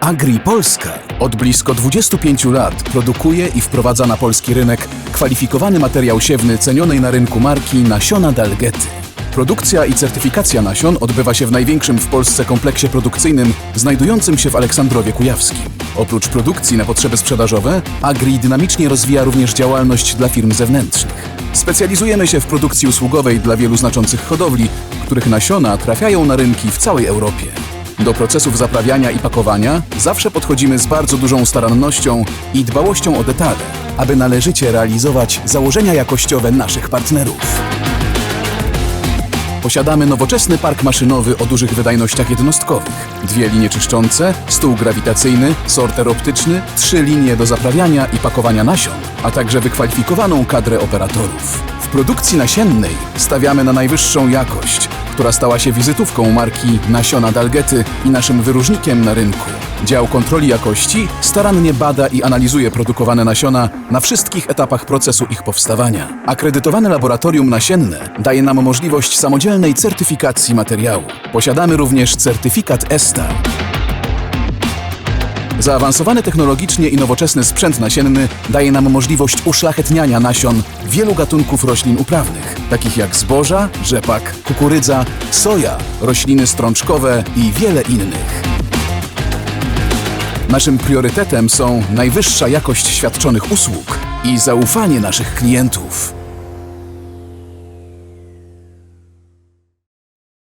Agri Polska od blisko 25 lat produkuje i wprowadza na polski rynek kwalifikowany materiał siewny cenionej na rynku marki nasiona Dalgety. Produkcja i certyfikacja nasion odbywa się w największym w Polsce kompleksie produkcyjnym znajdującym się w Aleksandrowie Kujawskim. Oprócz produkcji na potrzeby sprzedażowe, Agri dynamicznie rozwija również działalność dla firm zewnętrznych. Specjalizujemy się w produkcji usługowej dla wielu znaczących hodowli, których nasiona trafiają na rynki w całej Europie. Do procesów zaprawiania i pakowania zawsze podchodzimy z bardzo dużą starannością i dbałością o detale, aby należycie realizować założenia jakościowe naszych partnerów. Posiadamy nowoczesny park maszynowy o dużych wydajnościach jednostkowych, dwie linie czyszczące, stół grawitacyjny, sorter optyczny, trzy linie do zaprawiania i pakowania nasion, a także wykwalifikowaną kadrę operatorów. W produkcji nasiennej stawiamy na najwyższą jakość, która stała się wizytówką marki Nasiona Dalgety i naszym wyróżnikiem na rynku. Dział kontroli jakości starannie bada i analizuje produkowane nasiona na wszystkich etapach procesu ich powstawania. Akredytowane laboratorium nasienne daje nam możliwość samodzielnej certyfikacji materiału. Posiadamy również certyfikat ESTA. Zaawansowany technologicznie i nowoczesny sprzęt nasienny daje nam możliwość uszlachetniania nasion wielu gatunków roślin uprawnych, takich jak zboża, rzepak, kukurydza, soja, rośliny strączkowe i wiele innych. Naszym priorytetem są najwyższa jakość świadczonych usług i zaufanie naszych klientów.